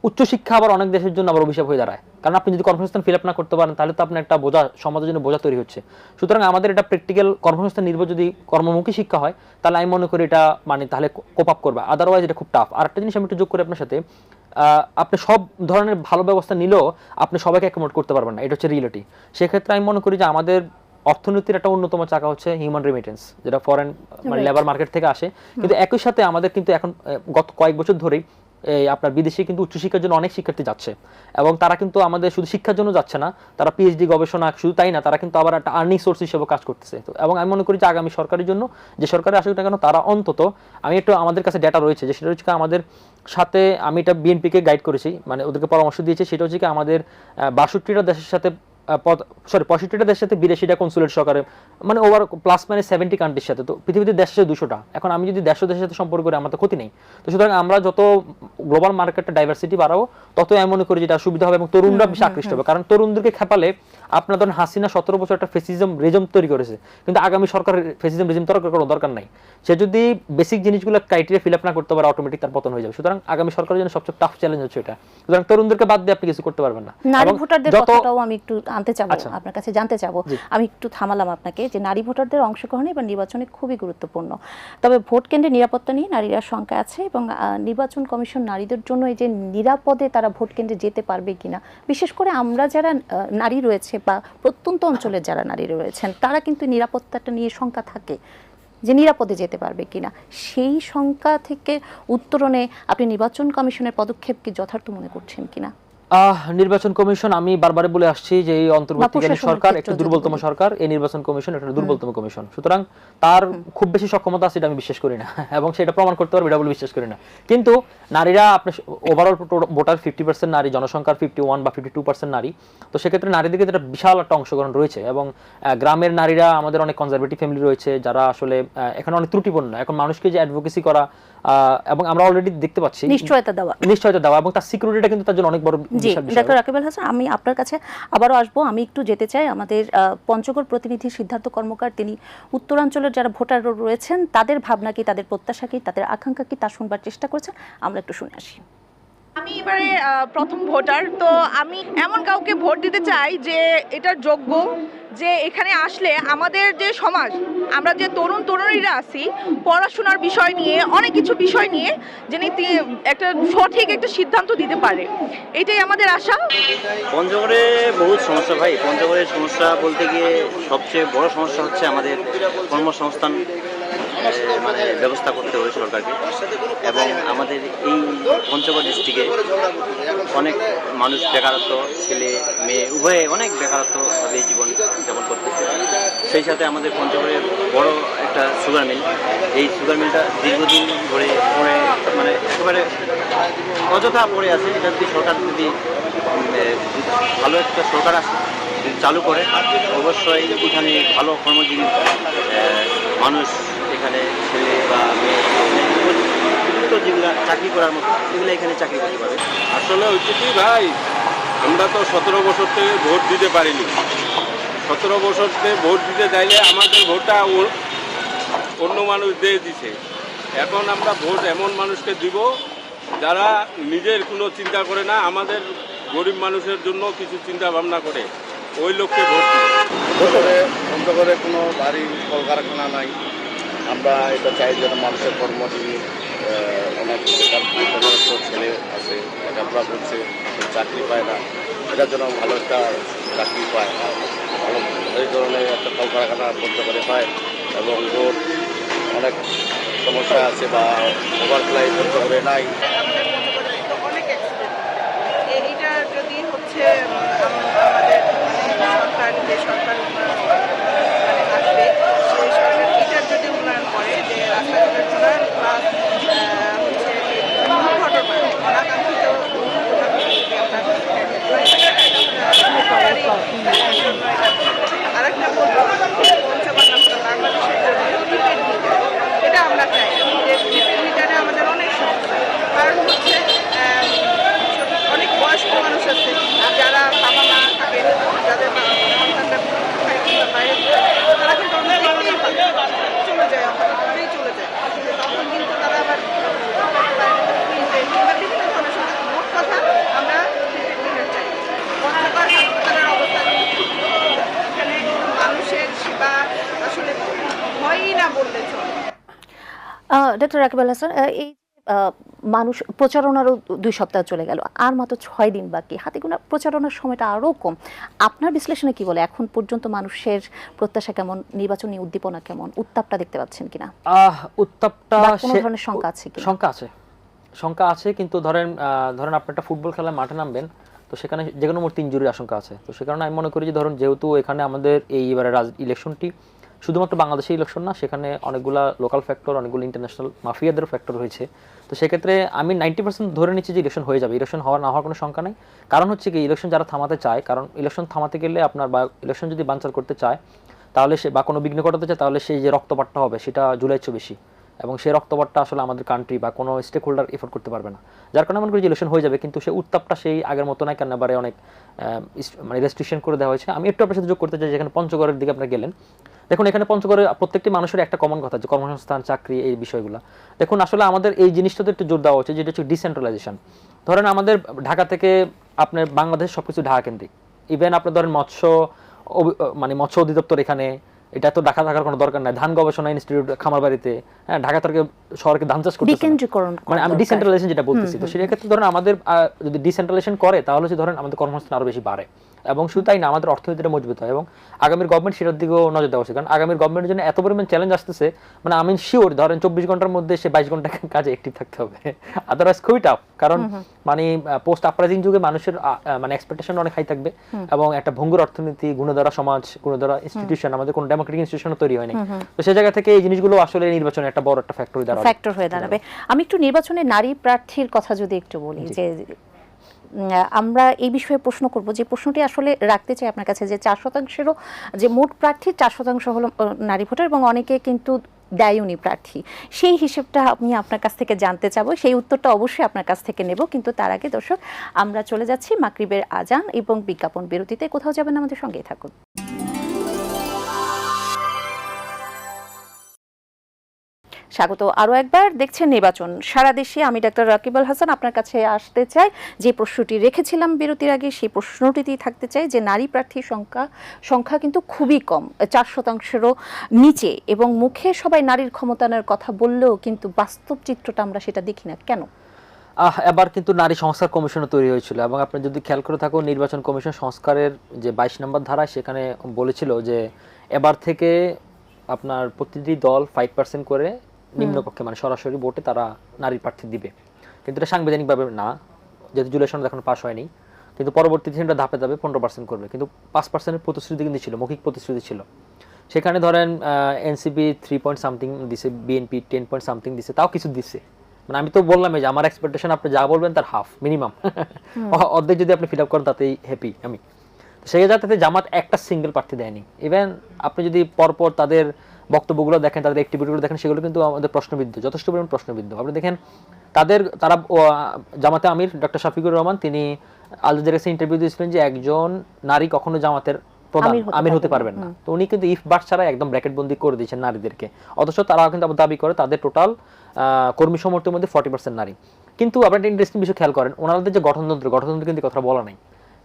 উচ্চশিক্ষা আবার অনেক দেশের জন্য আবার অভিশাপ হয়ে দাঁড়ায়। কারণ আপনি যদি কর্মসংস্থান ফিল আপ না করতে পারেন তাহলে তো আপনার একটা বোঝা সমাজের জন্য বোঝা তৈরি হচ্ছে। সুতরাং আমাদের এটা প্র্যাকটিক্যাল কর্মসংস্থান নির্ভর যদি কর্মমুখী শিক্ষা হয় তাহলে আমি মনে করি এটা মানে তাহলে কোপ আপ করবে। আদারওয়াইজ এটা খুব টাফ আর একটা জিনিস আমি একটু যোগ করি আপনার সাথে আপনি সব ধরনের ভালো ব্যবস্থা নিলেও আপনি সবাইকে অ্যাকোমোড করতে পারবেন না। এটা হচ্ছে রিয়েলিটি সেক্ষেত্রে আমি মনে করি যে আমাদের অর্থনীতির একটা অন্যতম চাকা হচ্ছে হিউম্যান রেমিটেন্স যেটা ফরেন মানে লেবার মার্কেট থেকে আসে। কিন্তু একই সাথে আমাদের কিন্তু এখন গত কয়েক বছর ধরেই এই আপনার বিদেশে কিন্তু উচ্চশিক্ষার জন্য অনেক শিক্ষার্থী যাচ্ছে। এবং তারা কিন্তু আমাদের শুধু শিক্ষার জন্য যাচ্ছে না, তারা পিএইচডি গবেষণা, শুধু তাই না, তারা কিন্তু আবার একটা আর্নিং সোর্স হিসেবে কাজ করতেছে। তো এবং আমি মনে করি যে আগামী সরকারের জন্য, যে সরকারে আসুক না কেন, তারা অন্তত, আমি একটু আমাদের কাছে ডেটা রয়েছে, যে সেটা হচ্ছে আমাদের সাথে আমি এটা বিএনপিকে গাইড করেছি মানে ওদেরকে পরামর্শ দিয়েছি, সেটা হচ্ছে কি আমাদের বাষট্টিটা দেশের সাথে সরি পঁয়ষট্টিটা দেশের সাথে বিরাশিটা কনসুলেট সরকারে মানে ওভার প্লাস মানে সেভেন্টি কান্ট্রির সাথে। তো পৃথিবীতে দেশ আছে দুশোটা। এখন আমি যদি দেড়শো দেশের সাথে সম্পর্ক করি আমার তো ক্ষতি নেই। তো সুতরাং আমরা যত গ্লোবাল মার্কেটটা ডাইভার্সিটি বাড়াবো তত আমি মনে করি যেটা সুবিধা হবে এবং তরুণরা বেশি আকৃষ্ট হবে। কারণ তরুণদেরকে খেপালে আপনার ধরেন হাসিনা সতেরো বছর একটা ফেসিজম রেজম তৈরি করেছে। কিন্তু আগামী সরকার ফেসিজম রেজম তৈরি করার কোনো দরকার নাই। সে যদি বেসিক জিনিসগুলো ক্রাইটেরিয়া ফিল আপ না করতে পারে অটোমেটিক তার পতন হয়ে যাবে। সুতরাং আগামী সরকারের জন্য সবচেয়ে টাফ চ্যালেঞ্জ হচ্ছে এটা। সুতরাং তরুণদেরকে বাদ দিয়ে আপনি কিছু করতে পারবেন না। নারী ভোটারদের কথাটাও আমি একটু আনতে চাবো আচ্ছা। আপনার কাছে জানতে চাবো। আমি একটু থামালাম আপনাকে যে নারী ভোটারদের অংশগ্রহণ এবার নির্বাচনে খুবই গুরুত্বপূর্ণ। তবে ভোট কেন্দ্রে নিরাপত্তা নিয়ে নারীরা শঙ্কা আছে এবং নির্বাচন কমিশন নারীদের জন্য এই যে নিরাপদে তারা ভোট কেন্দ্রে যেতে পারবে কিনা বিশেষ করে আমরা যারা নারী রয়েছে বা প্রত্যন্ত অঞ্চলের যারা নারী রয়েছেন তারা কিন্তু নিরাপত্তাটা নিয়ে শঙ্কা থাকে যে নিরাপদে যেতে পারবে কিনা। সেই শঙ্কা থেকে উত্তরণে আপনি নির্বাচন কমিশনের পদক্ষেপকে যথার্থ মনে করছেন কিনা? নির্বাচন কমিশন আমি বারবার বলে আসছি যে এই অন্তর্বর্তীকালীন সরকার একটু দুর্বলতম সরকার এই নির্বাচন কমিশন একটা দুর্বলতম কমিশন। সুতরাং তার খুব বেশি সক্ষমতা আছে এটা আমি বিশ্বাস করি না। এবং সেটা প্রমাণ করতে পারবে এটা বলে বিশ্বাস করি না। কিন্তু নারীরা আপনার ওভারঅল ভোটার ফিফটি পার্সেন্ট নারী জনসংখ্যার ফিফটি ওয়ান বা ফিফটি টু পার্সেন্ট নারী। তো সেক্ষেত্রে নারীদের ক্ষেত্রে একটা বিশাল একটা অংশগ্রহণ রয়েছে এবং গ্রামের নারীরা আমাদের অনেক কনজারভেটিভ ফ্যামিলি রয়েছে যারা আসলে এখানে অনেক ত্রুটিপূর্ণ। এখন মানুষকে যে অ্যাডভোকেসি করা আহ, এবং আমরা অলরেডি দেখতে পাচ্ছি নিশ্চয়তা দেওয়া। নিশ্চয়তা দেওয়া এবং তার সিকিউরিটিটা কিন্তু তার জন্য অনেক বড় জি। ডাক্তার রাকিব আল হাসান আমি আপনার কাছে আবারও আসব। আমি একটু যেতে চাই। আমাদের আহ, পঞ্চগড় প্রতিনিধি সিদ্ধার্থ কর্মকার তিনি উত্তরাঞ্চলের যারা ভোটার রয়েছেন তাদের ভাবনা কি তাদের প্রত্যাশা কি তাদের আকাঙ্ক্ষা কি তা শুনবার চেষ্টা করছেন। আমরা একটু শুনে আসি। আমি এবারে প্রথম ভোটার। তো আমি এমন কাউকে ভোট দিতে চাই যে এটার যোগ্য, যে এখানে আসলে আমাদের যে সমাজ, আমরা যে তরুণ তরুণীরা আছি, পড়াশোনার বিষয় নিয়ে, অনেক কিছু বিষয় নিয়ে যিনি একটা সঠিক একটা সিদ্ধান্ত দিতে পারে। এটাই আমাদের আশা। পঞ্চগড়ে বহুত সমস্যা ভাই। পঞ্চগড়ের সমস্যা বলতে গিয়ে সবচেয়ে বড় সমস্যা হচ্ছে আমাদের কর্মসংস্থান। মানে ব্যবস্থা করতে হবে সরকারকে। এবং আমাদের এই পঞ্চগড় ডিস্ট্রিক্টে অনেক মানুষ বেকারত্ব, ছেলে, মেয়ে, উভয়ে অনেক বেকারত্বভাবে জীবন যাপন করতেছে। সেই সাথে আমাদের পঞ্চগড়ের বড় একটা সুগার মিল এই সুগার মিলটা দীর্ঘদিন ধরে পড়ে মানে একেবারে অযথা পড়ে আছে। এটা যদি সরকার যদি ভালো একটা সরকার আসে চালু করে, অবশ্যই এখানে ভালো কর্মজীবী মানুষ এখানে ছেলে বা মেয়ে যেগুলো চাকরি করার মতো সেগুলো এখানে চাকরি করতে পারে। আসলে হচ্ছে কি ভাই আমরা তো সতেরো বছর থেকে ভোট দিতে পারিনি। সতেরো বছর থেকে ভোট দিতে চাইলে আমাদের ভোটটা ও- অন্য মানুষ দিয়ে দিছে। এখন আমরা ভোট এমন মানুষকে দিব যারা নিজের কোনো চিন্তা করে না আমাদের গরিব মানুষের জন্য কিছু চিন্তা ভাবনা করে ওই লোককে ভোট দিব। কোনো বাড়ি কলকারখানা নাই। আমরা এটা চাই যেন মানুষের কর্মজীবী অনেক বেকার বেকারত্ব ছেলে আছে লেখাপড়া করছে চাকরি পায় না। এটার জন্য ভালো একটা চাকরি পায়। ভালো এই ধরনের একটা কলকারখানা করতে পারে পায় এবং রোড অনেক সমস্যা আছে বা ওভারফ্লাই পঞ্চগড়ে নাই। আমাদের পঞ্চগড়ে তো অনেক অ্যাক্সিডেন্ট এইটা যদি হচ্ছে আমাদের সরকার সরকার মানে আসবে সেই সরকার এটার যদি উন্নয়ন করে যে রাস্তাঘাটের উন্নয়ন প্লাস হচ্ছে দুর্ঘটনা অনাকাঙ্ক্ষিত দুর্ঘটনা যদি আমরা আরেকটা বলব বাংলাদেশের জন্য। এটা আমরা চাই যে প্রিপেড মিটারে আমাদের অনেক সমস্যা কারণ হচ্ছে আহ, অনেক বয়স্ক মানুষ আছে যারা বাবা মা থাকে যাদের বাবা মা সন্তানরা কোথায় কিংবা বাইরে থাকে, তারা কিন্তু আমরা দেখতেই পাই চলে যায় হঠাৎ চলে যায় তখন কিন্তু তারা আবার কিনতে কিংবা বিভিন্ন ধরনের সমস্যা মোট কথা আমরা প্রিপেড মিটার চাই পঞ্চগড় হাসপাতালের অবস্থা এখানে মানুষের সেবা আসলে হয়ই না বললে চলে ডক্টর রাকিব আল হাসান এই মানুষ প্রচারণারও দুই সপ্তাহ চলে গেল আর মাত্র ছয় দিন বাকি। হাতে গোনা প্রচারণার সময়টা আরও কম। আপনার বিশ্লেষণে কি বলে? এখন পর্যন্ত মানুষের প্রত্যাশা কেমন? নির্বাচনী উদ্দীপনা কেমন? উত্তাপটা দেখতে পাচ্ছেন কিনা? আহ উত্তাপটা কোনো ধরনের শঙ্কা আছে কি শঙ্কা আছে। শঙ্কা আছে কিন্তু ধরেন আহ, ধরেন আপনি একটা ফুটবল খেলায় মাঠে নামবেন তো সেখানে যে কোনো মোট ইঞ্জুরির আশঙ্কা আছে। তো সে কারণে আমি মনে করি যে ধরুন যেহেতু এখানে আমাদের এই এবারে রাজ ইলেকশনটি শুধুমাত্র বাংলাদেশে ইলেকশন না, সেখানে অনেকগুলো লোকাল ফ্যাক্টর অনেকগুলো ইন্টারন্যাশনাল মাফিয়াদের ফ্যাক্টর হয়েছে। তো সেক্ষেত্রে আমি নাইনটি পার্সেন্ট ধরে নিচ্ছি যে ইলেকশন হয়ে যাবে। ইলেকশন হওয়ার না হওয়ার কোনো শঙ্কা নেই। কারণ হচ্ছে কি ইলেকশন যারা থামাতে চায়, কারণ ইলেকশন থামাতে গেলে আপনার বা ইলেকশন যদি বানচার করতে চায়, তাহলে সে বা কোনো বিঘ্ন ঘটাতে চায়, তাহলে সেই যে রক্তপাতটা হবে, সেটা জুলাইয়ের চেয়ে বেশি। এবং সেই রক্তপাতটা আসলে আমাদের কান্ট্রি বা কোনো স্টেক হোল্ডার এফোর্ড করতে পারবে না। যার কারণে মনে করি যে ইলেকশন হয়ে যাবে, কিন্তু সেই উত্তাপটা সেই আগের মতো নাই কেন এবারে অনেক মানে রেস্ট্রিকশন করে দেওয়া হয়েছে। আমি একটু আপনার সাথে যোগ করতে চাই, যেখানে পঞ্চগড়ের দিকে আপনি গেলেন। দেখুন, এখানে পঞ্চগড়ে প্রত্যেকটি মানুষের একটা কমন কথা যে কর্মসংস্থান, চাকরি, এই বিষয়গুলো। দেখুন, আসলে আমাদের এই জিনিসটাতে একটু জোর দেওয়া হচ্ছে যেটা হচ্ছে ডিসেন্ট্রালাইজেশন ধরেন, আমাদের ঢাকা থেকে আপনার বাংলাদেশ সবকিছু ঢাকা কেন্দ্রিক। ইভেন আপনি ধরেন মৎস্য মানে মৎস্য অধিদপ্তর এখানে এটা তো ঢাকা থাকার কোনো দরকার নাই। ধান গবেষণা ইনস্টিটিউট খামারবাড়িতে হ্যাঁ ঢাকা থেকে শহরকে ধান চাষ করতে মানে আমি ডিসেন্ট্রালাইজেশন যেটা বলতেছি তো সেক্ষেত্রে ধরেন আমাদের যদি ডিসেন্ট্রালাইজেশন করে তাহলে হচ্ছে ধরেন আমাদের কর্মসংস্থান আরও বেশি বাড়ে। এবং শুধু তাই না আমাদের অর্থনীতিটা মজবুত হয়। এবং আগামীর গভর্নমেন্ট সেটার দিকেও নজর দেওয়া উচিত। কারণ আগামীর গভর্নমেন্টের জন্য এত পরিমাণ চ্যালেঞ্জ আসতেছে মানে আমি শিওর ধরেন চব্বিশ ঘণ্টার মধ্যে সে বাইশ ঘণ্টা কাজে অ্যাক্টিভ থাকতে হবে। আদারওয়াইজ খুবই টাফ কারণ মানে পোস্ট আপরাইজিং যুগে মানুষের মানে এক্সপেকটেশন অনেক হাই থাকবে। এবং একটা ভঙ্গুর অর্থনীতি গুণধারা সমাজ গুণধারা ইনস্টিটিউশন আমাদের কোনো ডেমোক্রেটিক ইনস্টিটিউশন তৈরি হয়নি। তো সেই জায়গা থেকে এই জিনিসগুলো আসলে নির্বাচনে একটা বড় একটা ফ্যাক্টরি দাঁড়াবে। ফ্যাক্টর হয়ে দাঁড়াবে। আমি একটু নির্বাচনে নারী প্রার্থীর কথা যদি একটু বলি যে আমরা এই বিষয়ে প্রশ্ন করব যে প্রশ্নটি আসলে রাখতে চাই আপনার কাছে যে চার শতাংশেরও যে মোট প্রার্থীর চার শতাংশ হলো নারী ভোটার এবং অনেকে কিন্তু দেয় উনি প্রার্থী। সেই হিসেবটা আমি আপনার কাছ থেকে জানতে চাবো। সেই উত্তরটা অবশ্যই আপনার কাছ থেকে নেব। কিন্তু তার আগে দর্শক আমরা চলে যাচ্ছি মাকরিবের আজান এবং বিজ্ঞাপন বিরতিতে। কোথাও যাবেন আমাদের সঙ্গেই থাকুন। স্বাগত। আরও একবার দেখছেন নির্বাচন। সারা দেশে আমি ডাক্তার রাকিবুল হাসান আপনার কাছে আসতে চাই। যে প্রশ্নটি রেখেছিলাম বিরতির আগে, সেই প্রশ্নটিতেই থাকতে চাই যে নারী প্রার্থীর সংখ্যা সংখ্যা কিন্তু খুবই কম, চার শতাংশেরও নিচে এবং মুখে সবাই নারীর ক্ষমতায়নের কথা বললেও কিন্তু বাস্তব চিত্রটা আমরা সেটা দেখি না। কেন? এবার কিন্তু নারী সংস্কার কমিশনও তৈরি হয়েছিল এবং আপনি যদি খেয়াল করে থাকো নির্বাচন কমিশন সংস্কারের যে বাইশ নম্বর ধারা, সেখানে বলেছিল যে এবার থেকে আপনার প্রতিটি দল ফাইভ পার্সেন্ট করে নিম্নকক্ষে মানে সরাসরি ভোটে তারা নারী প্রার্থী দিবে। কিন্তু এটা সাংবিধানিকভাবে না। যেহেতু জুলাই সনদ এখন পাস হয়নি কিন্তু পরবর্তীতে সেটা ধাপে ধাপে পনেরো পার্সেন্ট করবে। কিন্তু পাঁচ পার্সেন্টের প্রতিশ্রুতি কিন্তু ছিল মৌখিক প্রতিশ্রুতি ছিল। সেখানে ধরেন এনসিপি থ্রি পয়েন্ট সামথিং দিছে বিএনপি টেন পয়েন্ট সামথিং দিছে তাও কিছু দিছে। মানে আমি তো বললাম যে আমার এক্সপেকটেশন আপনি যা বলবেন তার হাফ মিনিমাম অর্ধেক যদি আপনি ফিল আপ করেন তাতেই হ্যাপি আমি। সেই জায়গাতে জামাত একটা সিঙ্গেল প্রার্থী দেয়নি। ইভেন আপনি যদি পরপর তাদের বক্তব্যগুলো দেখেন তাদের অ্যাক্টিভিটিগুলো দেখেন সেগুলো কিন্তু আমাদের প্রশ্নবিদ্ধ যথেষ্ট পরিমাণ প্রশ্নবিদ্ধ। আপনি দেখেন তাদের তারা জামাতে আমির ডক্টর শফিকুর রহমান তিনি আল জাজিরার কাছে ইন্টারভিউ দিয়েছিলেন যে একজন নারী কখনো জামাতের প্রধান আমির হতে পারবেন না। তো উনি কিন্তু ইফ বাট ছাড়া একদম ব্র্যাকেট বন্দি করে দিয়েছেন নারীদেরকে। অথচ তারা কিন্তু আবার দাবি করে তাদের টোটাল কর্মী সমর্থের মধ্যে ফর্টি পার্সেন্ট নারী। কিন্তু আপনার একটা ইন্টারেস্টিং বিষয় খেয়াল করেন ওনাদের যে গঠনতন্ত্র গঠনতন্ত্র কিন্তু কথা বলা নাই।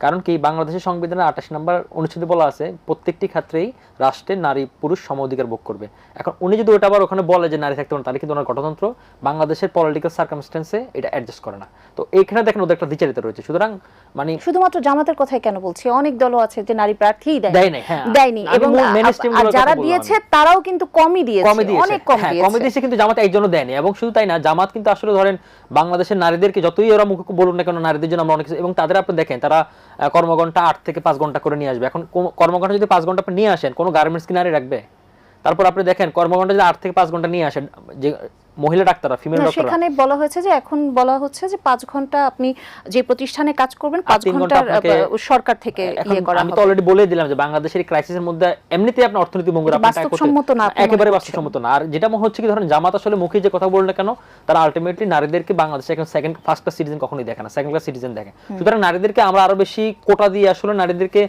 কারণ কি, বাংলাদেশের সংবিধানের আঠাশ নম্বর অনুচ্ছেদে বলা আছে, প্রত্যেকটি ক্ষেত্রেই রাষ্ট্রের নারী পুরুষ সম অধিকার ভোগ করবে। এখন উনি যদি ওটা আবার ওখানে বলে যে নারী থাকতে পারেন তাহলে কিন্তু ওনার গণতন্ত্র বাংলাদেশের পলিটিক্যাল সার্কামস্টেন্সে এটা অ্যাডজাস্ট করে না। তো এইখানে দেখেন ওদের একটা বিচারিত রয়েছে। সুতরাং মানে শুধুমাত্র জামাতের কথাই কেন বলছি? অনেক দলও আছে যে নারী প্রার্থী হ্যাঁ। দেয়নি। এবং যারা দিয়েছে তারাও কিন্তু কমই দিয়েছে অনেক কম হ্যাঁ, দিয়েছে। কমে দিয়েছে কিন্তু জামাত একজনও দেয়নি। এবং শুধু তাই না জামাত কিন্তু আসলে ধরেন বাংলাদেশের নারীদেরকে যতই ওরা মুখ বলুন না কেন নারীদের জন্য আমরা অনেক এবং তাদের আপনি দেখেন তারা কর্মঘন্টা আট থেকে পাঁচ ঘণ্টা করে নিয়ে আসবে। এখন কর্মঘন্টা যদি পাঁচ ঘণ্টা আপনি নিয়ে আসেন কোনো গার্মেন্টস কি নারী রাখবে? তারপর আপনি দেখেন কর্মঘন্টা যদি আট থেকে পাঁচ ঘণ্টা নিয়ে আসেন যে মহিলা ডাক্তাররা ফিমেল না, ডাক্তাররা সেখানে বলা হয়েছে যে এখন বলা হচ্ছে যে পাঁচ ঘণ্টা আপনি যে প্রতিষ্ঠানে কাজ করবেন পাঁচ তিন ঘণ্টা সরকার থেকে ইয়ে করা আমি তো অলরেডি বলে দিলাম যে বাংলাদেশের ক্রাইসিসের মধ্যে এমনিতেই আপনার অর্থনীতি মঙ্গল এটা বাস্তবসম্মত না একেবারে বাস্তবসম্মত না। আর যেটা মনে হচ্ছে কি ধরেন জামাত আসলে মুখে যে কথা বললে কেন তারা আলটিমেটলি নারীদেরকে বাংলাদেশে এখন সেকেন্ড ফার্স্ট ক্লাস সিটিজেন কখনোই দেখে না সেকেন্ড ক্লাস সিটিজেন দেখে। সুতরাং নারীদেরকে আমরা আরও বেশি কোটা দিয়ে আসলে নারীদেরকে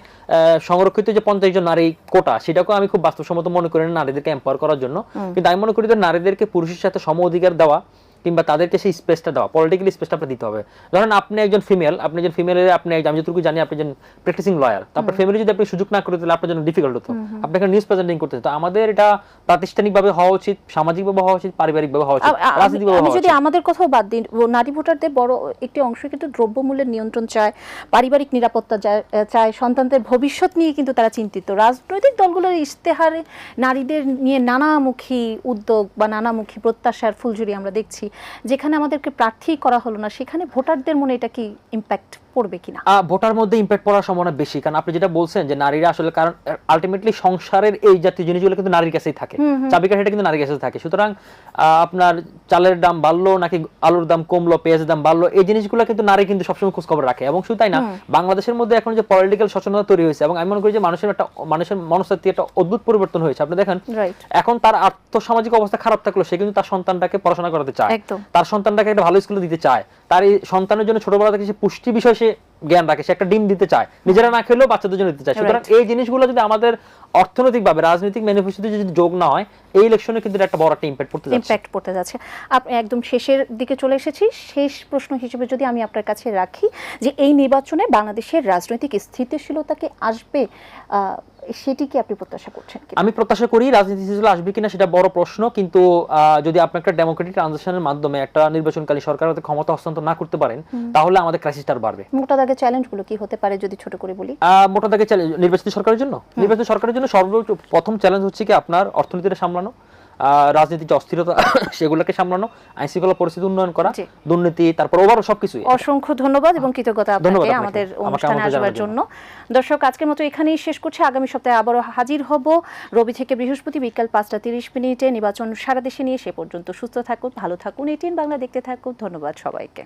সংরক্ষিত যে পঞ্চাশ জন নারী কোটা সেটাকেও আমি খুব বাস্তবসম্মত মনে করি না নারীদেরকে এম্পাওয়ার করার জন্য। কিন্তু আমি মনে করি যে নারীদেরকে পুরুষের সাথে সম অধিকার দেওয়া কিংবা তাদেরকে সেই স্পেসটা দেওয়া পলিটিক্যালি স্পেসটা আপনার দিতে হবে। ধরেন আপনি একজন ফিমেল আপনি একজন ফিমেলের আপনি আমি যতটুকু জানি আপনি একজন প্র্যাকটিসিং লয়ার তো আপনার ফ্যামিলি যদি আপনি সুযোগ না করে তাহলে আপনার জন্য ডিফিকাল্ট হতো। আপনাকে নিউজ প্রেজেন্টিং করতে হতো। আমাদের এটা প্রাতিষ্ঠানিকভাবে হওয়া উচিত সামাজিকভাবে হওয়া উচিত পারিবারিকভাবে হওয়া উচিত রাজনৈতিকভাবে হওয়া যদি আমাদের কথাও বাদ ও নারী ভোটারদের বড় একটি অংশ কিন্তু দ্রব্যমূল্যের নিয়ন্ত্রণ চায় পারিবারিক নিরাপত্তা চায় সন্তানদের ভবিষ্যৎ নিয়ে কিন্তু তারা চিন্তিত। রাজনৈতিক দলগুলোর ইশতেহারে নারীদের নিয়ে নানামুখী উদ্যোগ বা নানামুখী প্রত্যাশার ফুলঝুরি আমরা দেখছি। যেখানে আমাদেরকে প্রার্থী করা হলো না সেখানে ভোটারদের মনে এটা কি ইম্প্যাক্ট পড়বে কিনা। ভোটার মধ্যে ইম্প্যাক্ট পড়ার সম্ভাবনা বেশি। কারণ আপনি যেটা বলছেন যে নারীরা আসলে কারণ আলটিমেটলি সংসারের এই জাতীয় জিনিসগুলো কিন্তু নারীর কাছেই থাকে। চাবিকাঠিটা কিন্তু নারীর কাছে থাকে। সুতরাং আপনার চালের দাম বাড়লো নাকি আলুর দাম কমলো পেঁয়াজের দাম বাড়লো এই জিনিসগুলো কিন্তু নারী কিন্তু সবসময় খোঁজ খবর রাখে। এবং শুধু তাই না বাংলাদেশের মধ্যে এখন যে পলিটিক্যাল সচেতনতা তৈরি হয়েছে এবং আমি মনে করি যে মানুষের একটা মানুষের মনস্তাত্ত্বিক একটা অদ্ভুত পরিবর্তন হয়েছে। আপনি দেখেন এখন তার আর্থসামাজিক অবস্থা খারাপ থাকল সে কিন্তু তার সন্তানটাকে পড়াশোনা করাতে চায়। তার সন্তানটাকে একটা ভালো স্কুলে দিতে চায়। তার এই সন্তানের জন্য ছোটবেলা থেকে সে পুষ্টি বিষয়ে সে জ্ঞান রাখে সে একটা ডিম দিতে চায় নিজেরা না খেলেও বাচ্চাদের জন্য দিতে চায়। সুতরাং এই জিনিসগুলো যদি আমাদের অর্থনৈতিকভাবে রাজনৈতিক ম্যানিফেস্টোতে যদি যোগ না হয় এই ইলেকশনে কিন্তু একটা বড় একটা ইম্প্যাক্ট পড়তে যাচ্ছে। ইম্প্যাক্ট পড়তে যাচ্ছে। আপনি একদম শেষের দিকে চলে এসেছি। শেষ প্রশ্ন হিসেবে যদি আমি আপনার কাছে রাখি যে এই নির্বাচনে বাংলাদেশের রাজনৈতিক স্থিতিশীলতাকে আসবে আহ, সেটি কি আপনি প্রত্যাশা করছেন? আমি প্রত্যাশা করি রাজনীতি হিসেবে আসবে কিনা সেটা বড় প্রশ্ন কিন্তু যদি আপনি একটা ডেমোক্রেটিক ট্রানজিশনের মাধ্যমে একটা নির্বাচনকালী সরকার হতে ক্ষমতা হস্তান্তর না করতে পারেন তাহলে আমাদের ক্রাইসিসটা বাড়বে। মোটা দাগে চ্যালেঞ্জগুলো কি হতে পারে যদি ছোট করে বলি? মোটা দাগে চ্যালেঞ্জ নির্বাচিত সরকারের জন্য? নির্বাচিত সরকারের জন্য সর্ব প্রথম চ্যালেঞ্জ হচ্ছে কি আপনার অর্থনীতিটা সামলানো। আহ, রাজনীতির যে অস্থিরতা সেগুলোকে সামলানো আইন শৃঙ্খলা পরিস্থিতি উন্নয়ন করা দুর্নীতি তারপর ওভারঅল সবকিছুই অসংখ্য ধন্যবাদ এবং কৃতজ্ঞতা আপনাকে। আমাদের অনুষ্ঠানে আসবার জন্য। দর্শক আজকের মতো এখানেই শেষ করছি। আগামী সপ্তাহে আবারও হাজির হব। রবি থেকে বৃহস্পতি বিকাল পাঁচটা তিরিশ মিনিটে। নির্বাচন সারা দেশে নিয়ে সে পর্যন্ত সুস্থ থাকুন ভালো থাকুন। এটিএন বাংলা দেখতে থাকুন। ধন্যবাদ সবাইকে।